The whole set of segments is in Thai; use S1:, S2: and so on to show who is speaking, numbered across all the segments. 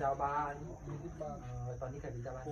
S1: จ้าบ้านตอนนี้ใครเป็นเจ้าบ้าน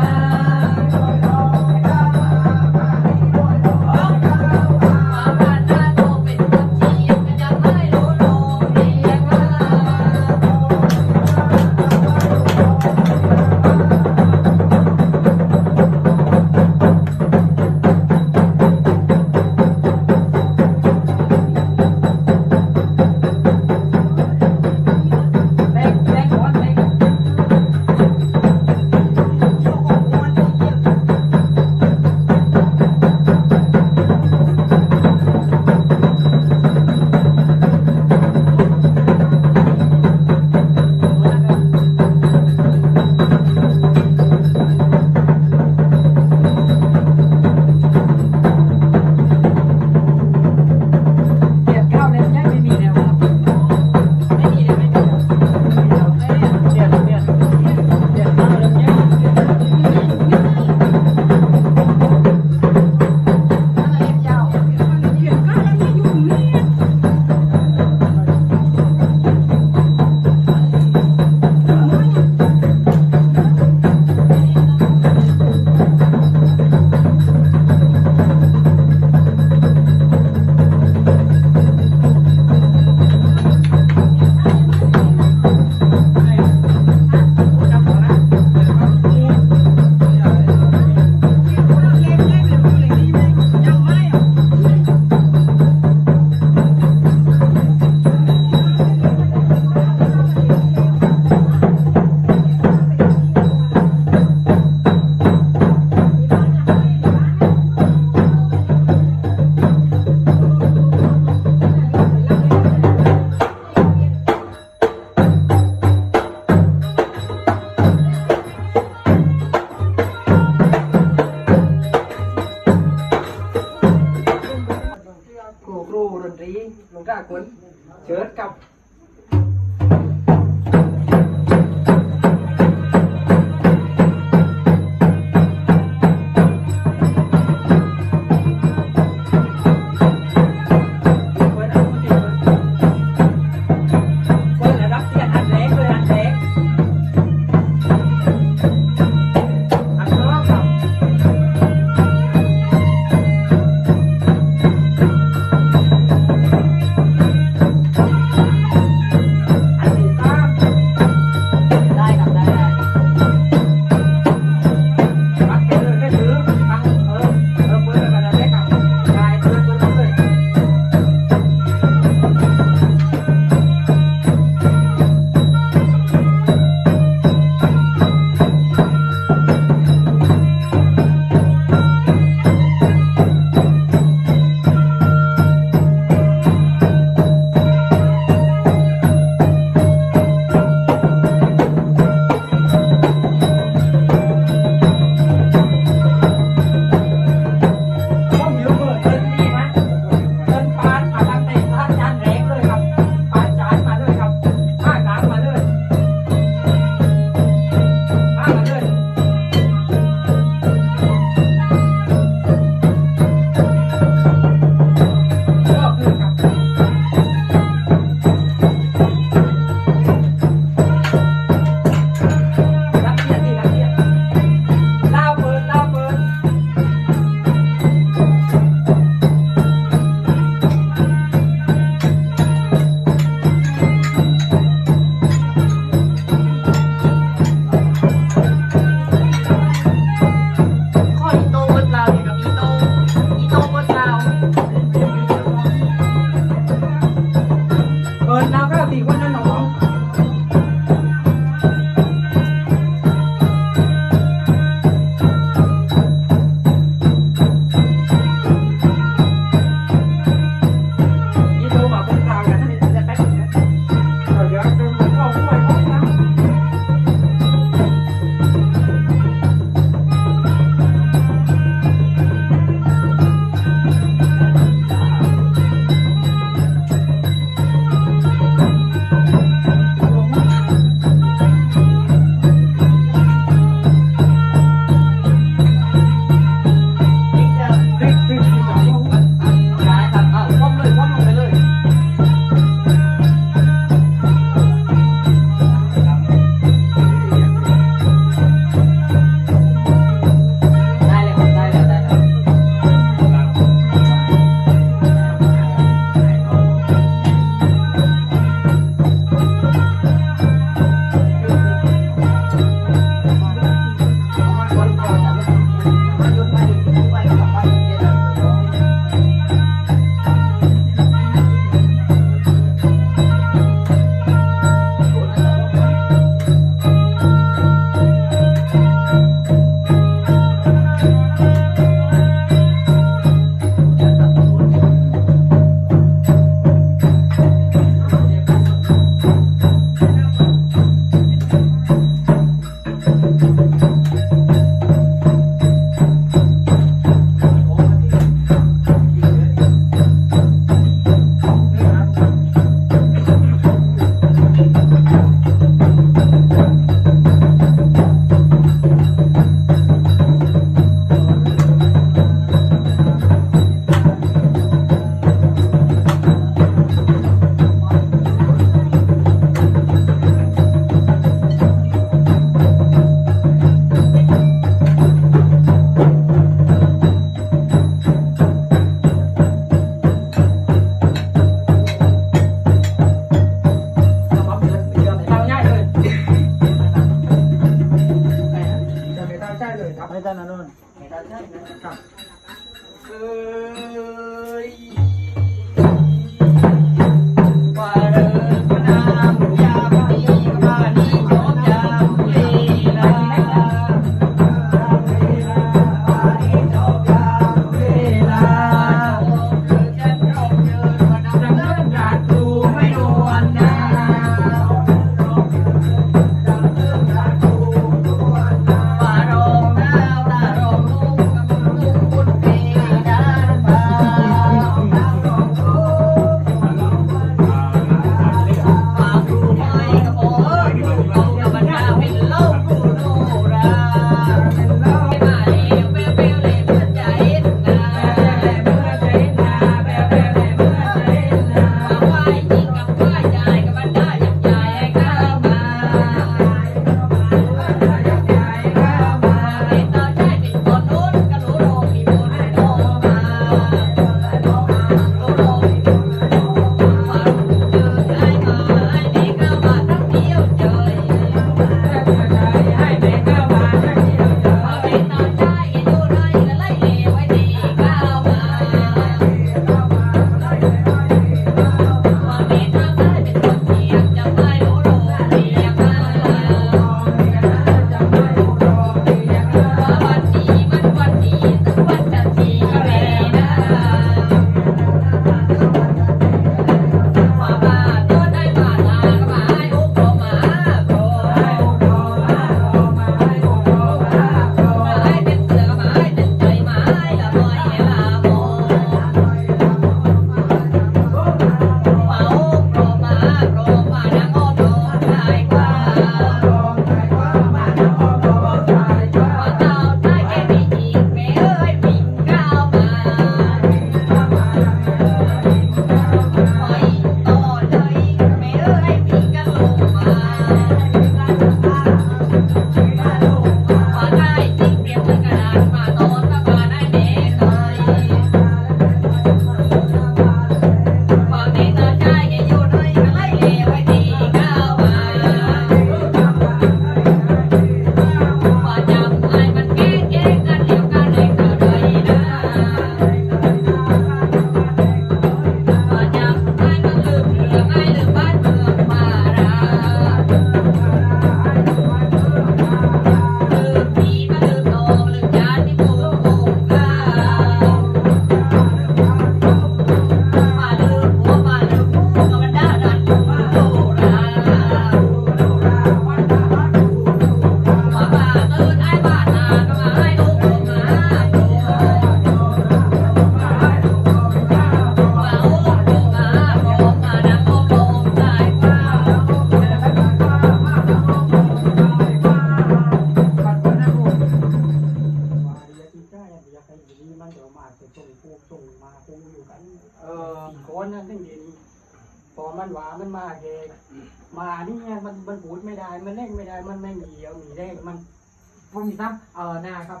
S2: ผมมีตั้งเออหน้าครับ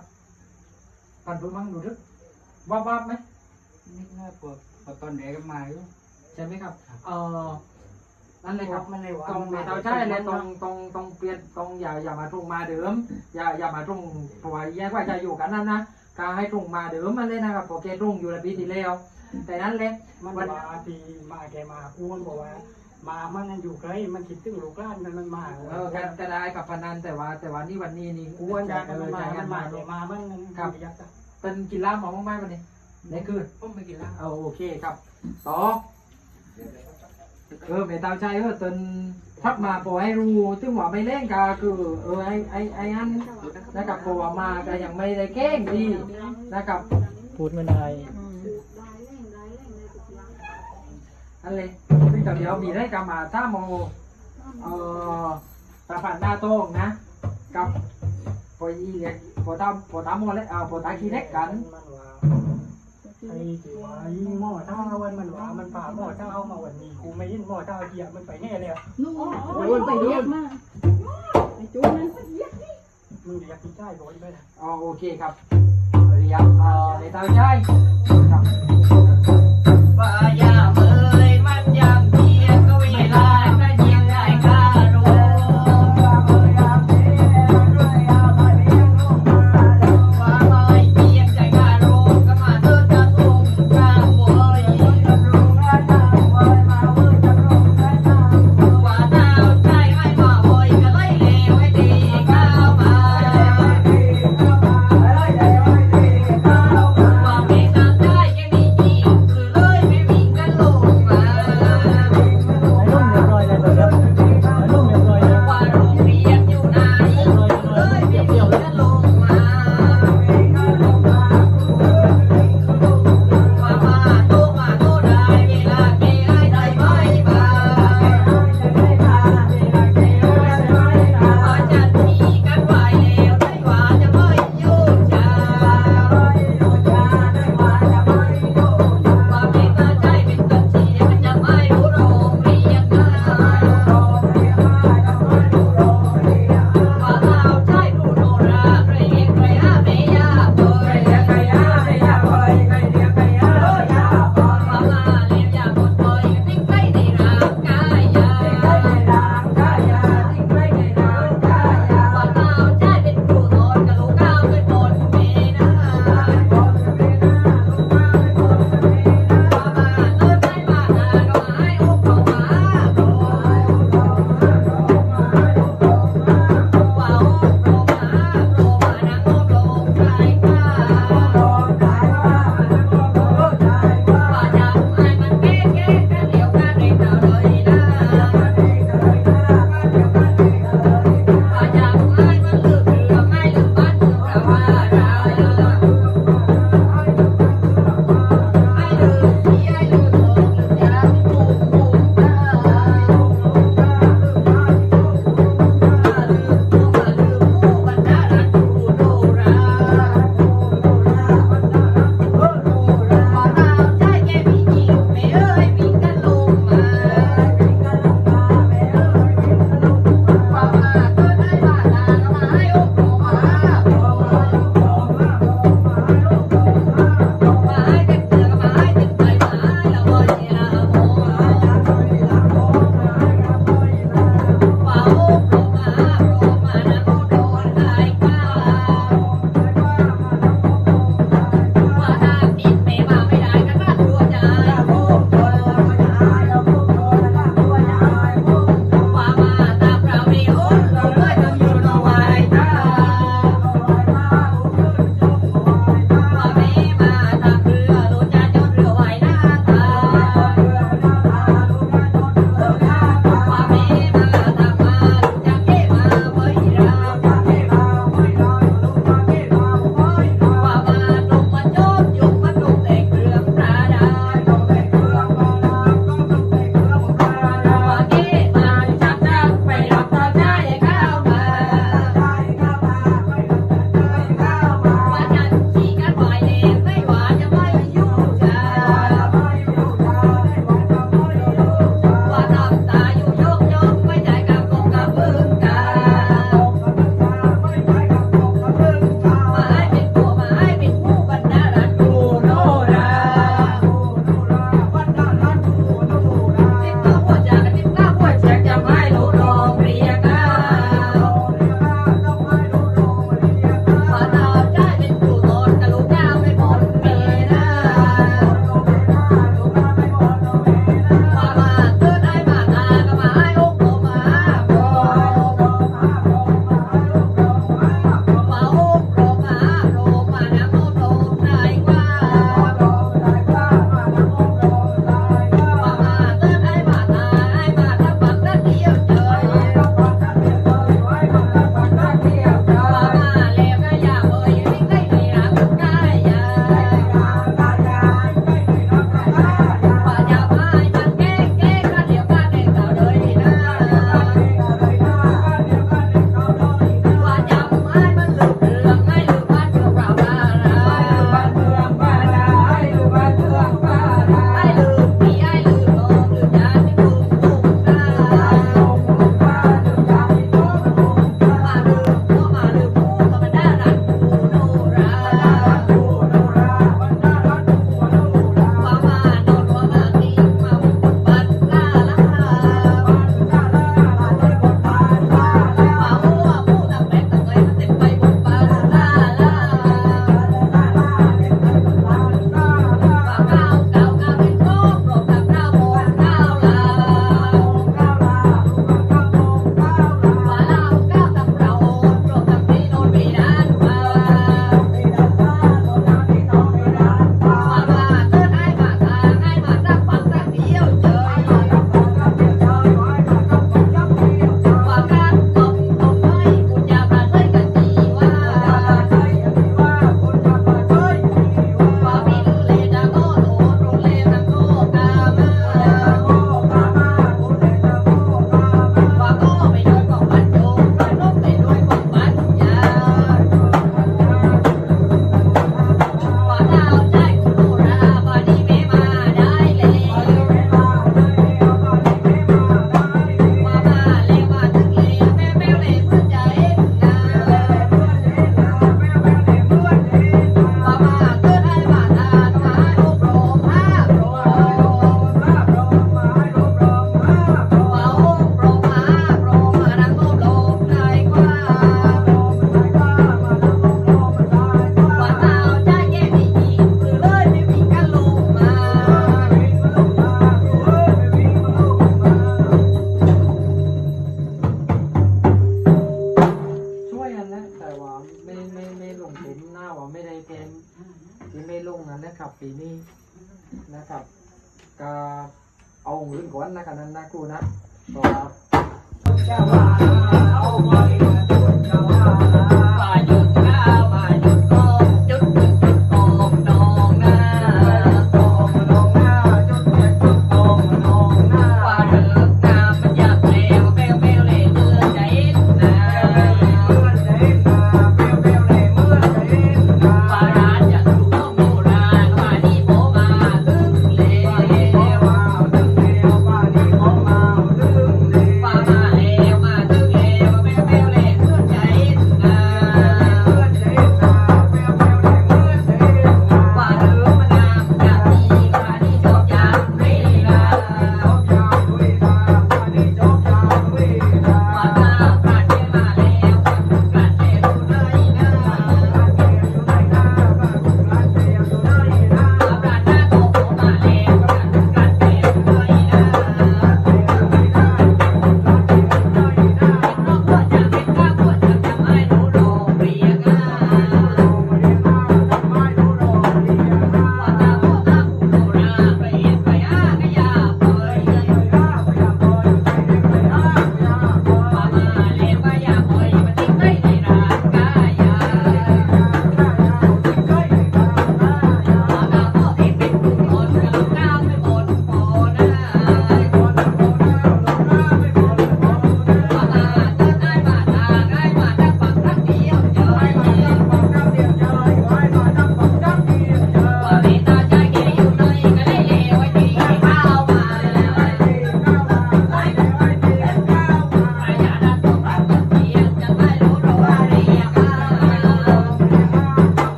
S2: ปันดูมั่งดูดึกวับวับไหม
S3: นี่น่าปวดพอตอนเด็กก็มาอยู่
S2: ใช่ไหมครับ เออนั่นเลยครับ
S4: มันเลยว่า
S2: ตรงเมทัลใช่เลยตรงตรงตรงเปลี่ยนตรงอย่าอย่ามาตรงมาเดิม อย่าอย่ามาตรงเพราะว่าแยกว่าจะอยู่กันนั่นนะก็ให้ตรงมาเดิมมาเลยนะครับเพอแกตรงอยู่ในปีที่แล้วแต่นั้นแหละ
S4: มันว่าทีมาแกมากูมันบอกว่า มามันนั่นอยู่ไกลมันคิดถึงลูกหลานมันมันมา
S2: เออกันก็ได้กับพนันแต่ว่า แต่ว่านี่วันนี้นี่
S4: กูวันจาก
S2: เอ
S4: มัน
S2: อ
S4: มา
S2: จ่าย
S4: มั
S2: กันน
S4: มา
S2: มา
S4: แกมามันนั่น
S2: ครับ
S4: ยักษ์
S2: เป็นกินเหล้าหมอบ้างไหมวันนี้ในคืน
S3: ผมไม่กินเหล้า
S2: เอาโอเคครับต่อเออเมตาใจเออตนทักมาปล่อยให้รู้ถึงว่าไม่เล่นกาคือเออไอไอไออันนะครับปว่ามาก็ยังไม่ได้เก้งดีนะครับ
S4: พูดไม่ได้
S2: อันเลยซึ่งแต่เดี๋ยวมีได้กามาถ้าโมเอ่อตาผ่านหน้าโต้งนะ กับปอยีเล็กปอตามปอตามโมเล็กอ่าปอตาคีเล็กกัน
S4: มันว่าไอ้ที่ว่ายิงหม้อเท้าวันมันว่ามันป่าหม้อเท้ามาวันนี้กูไม่ยินหม้อเท้าเกียมันไปแน่เลย
S5: นู่นโอ้ยไปเรียกมาไอ้จูนมัน
S4: มึงอยากกินได้บ่อยไปนะ
S2: อ๋อโอเคครับเรียบเอ่อเมตาใจครับ
S1: ว่าอย่า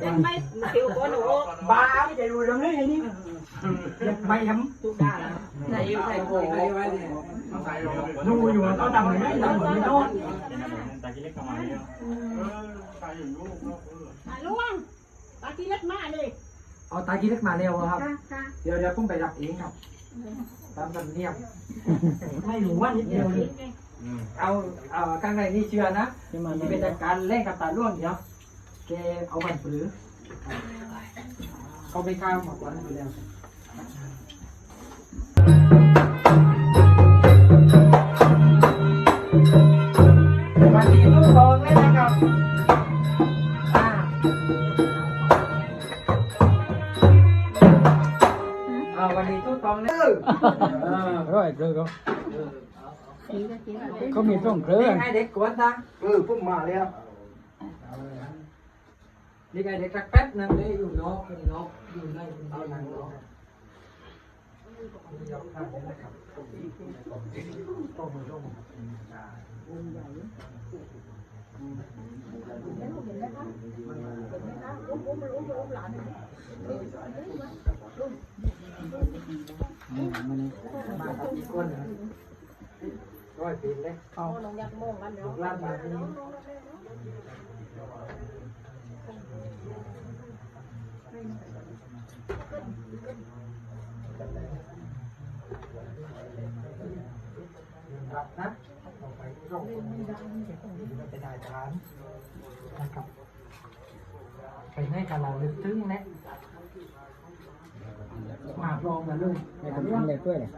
S1: Đến mấy tiêu có nổ Ba cái đầy đùi lắm đấy anh Giật may lắm Thầy yêu thầy cổ Đùi mà có tầm đấy tầm mới tốt Mà luôn Ta kia lết mà đi เอาตากีเล็
S6: กมาเร็วครับ
S1: เดี๋
S6: ยวเดี๋
S1: ยว
S6: ผมไป
S1: รั
S6: บเองครับตามธรเนียมไม่
S2: รู้
S5: ว่านิ
S4: ดเดีย
S2: วนี่
S4: เอา
S2: เอาข้างในนี่เชื่อนะนี่เป็นการเล่นกับตาล่วงเดี๋ยว แกเอาบันหรือเขาไม่ข้าวหมดวันอยู่แล้ววันนี้ลูกทองเลยนะครับวันนี้ทุกทองเลย
S7: ร้อย
S5: เกลือ
S7: เขามีต้องเกลื
S2: อให้เด็กกวนนะ
S4: เออพุ่มมาแล้ว
S2: นี่ไอเด็กสักแป๊บนึงเลยอยู่นอกอยู่นอกอยู่ในเอาหนังนอกยกข้างนี้นะครับต้องมือลง
S7: นี่มันนี่
S2: มากับอีกคนนะร้อยปีเลยเอาลูกหลานมา ที่นี่รับนะต่อไปส่งไปได้ฐานนะครับไปให้ขนาดลึกซึ้งนะมาพร้อมกันเลย
S7: ในคนทำอะไรด้วยเลย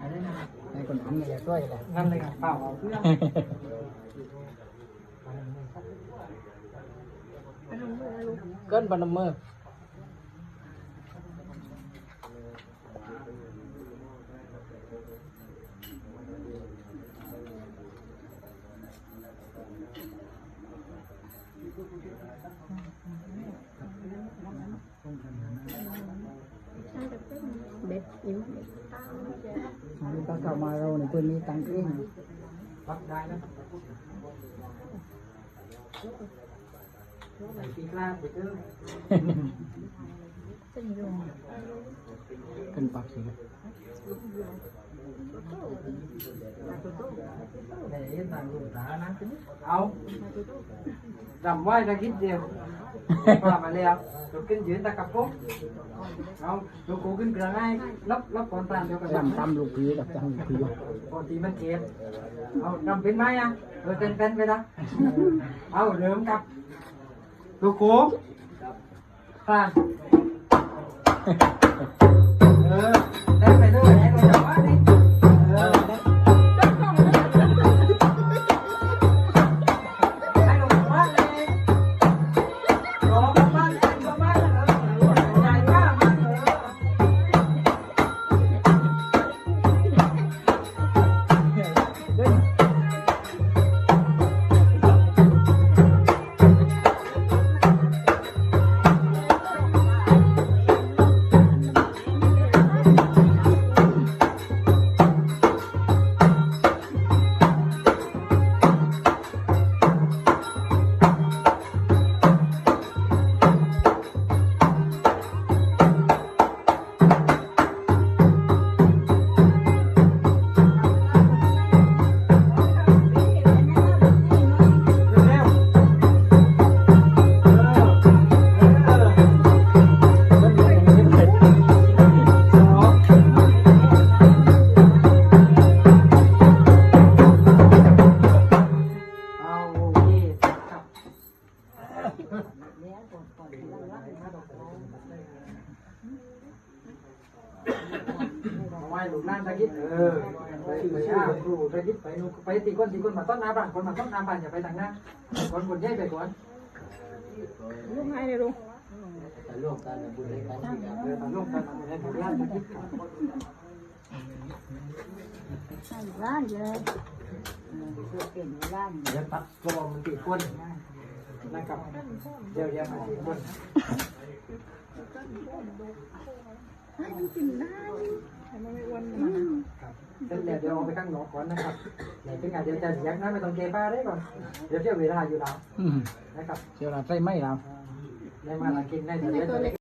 S2: อะไรนะ
S7: ในคนทำอะไรด้วยเลย
S2: งั้นเลยครับเปล่าเพื่อน
S7: เกินปนมือ
S5: เบ็ดอิ่ม
S7: นี่ก็เข้ามาเราในพื้นนี้ตั้งเอง
S2: พักได้นะไหนปีกลาไปเจอ
S7: เป็
S2: นต่างลูกตานะเอาจำไว้ตะคิดเดียวพามาแล้วลูกขึ้นยืนตะกับปุ๊บเอาลูกกูขึ้นกระไงรับรับก่อนตามเดียวกัน
S7: จำจำลูกพีกับจำลูกพี
S2: ปกติ มันเก็บเอาจำเป็นไหมอะเออเต้นเต้นไปละเอาเริ่มกับลูกกูตามเออได้ไปด้วยไอ้ตัวจับว่า droga. ไปนู่นไปตีก้นตีก้นมาต้นน้ำบ้านคนมาต้นน้ำบ้านอย่าไปทางหน้าคนคนใหญ่ไปก่อน
S5: ลูกให้เลยลูก
S2: เออทำลูกกันทำให้บุญญาตะกี้
S5: ใส่บ้านเลย
S2: เดี๋ยวตัดกลมมันตีก้นนะครับเดี๋ยวเดี๋ยวมาตีก้น
S5: ให้มันกินได้ทำไมไม่อ้วนมา
S2: ครับ เดี๋ยวเดี๋ยวเอาไปข้างนอกก่อนนะครับไหนเป็นไงเดี๋ยวจะเสียงนะไม่ต้องเกป้าได้ก่อนเดี๋ยวเสียเวลาอยู่แล้วนะครับ
S7: เจ้าเราใส่ไม่เรา
S2: ได้มาหลังกินได้เดี๋ยวเดี๋ยว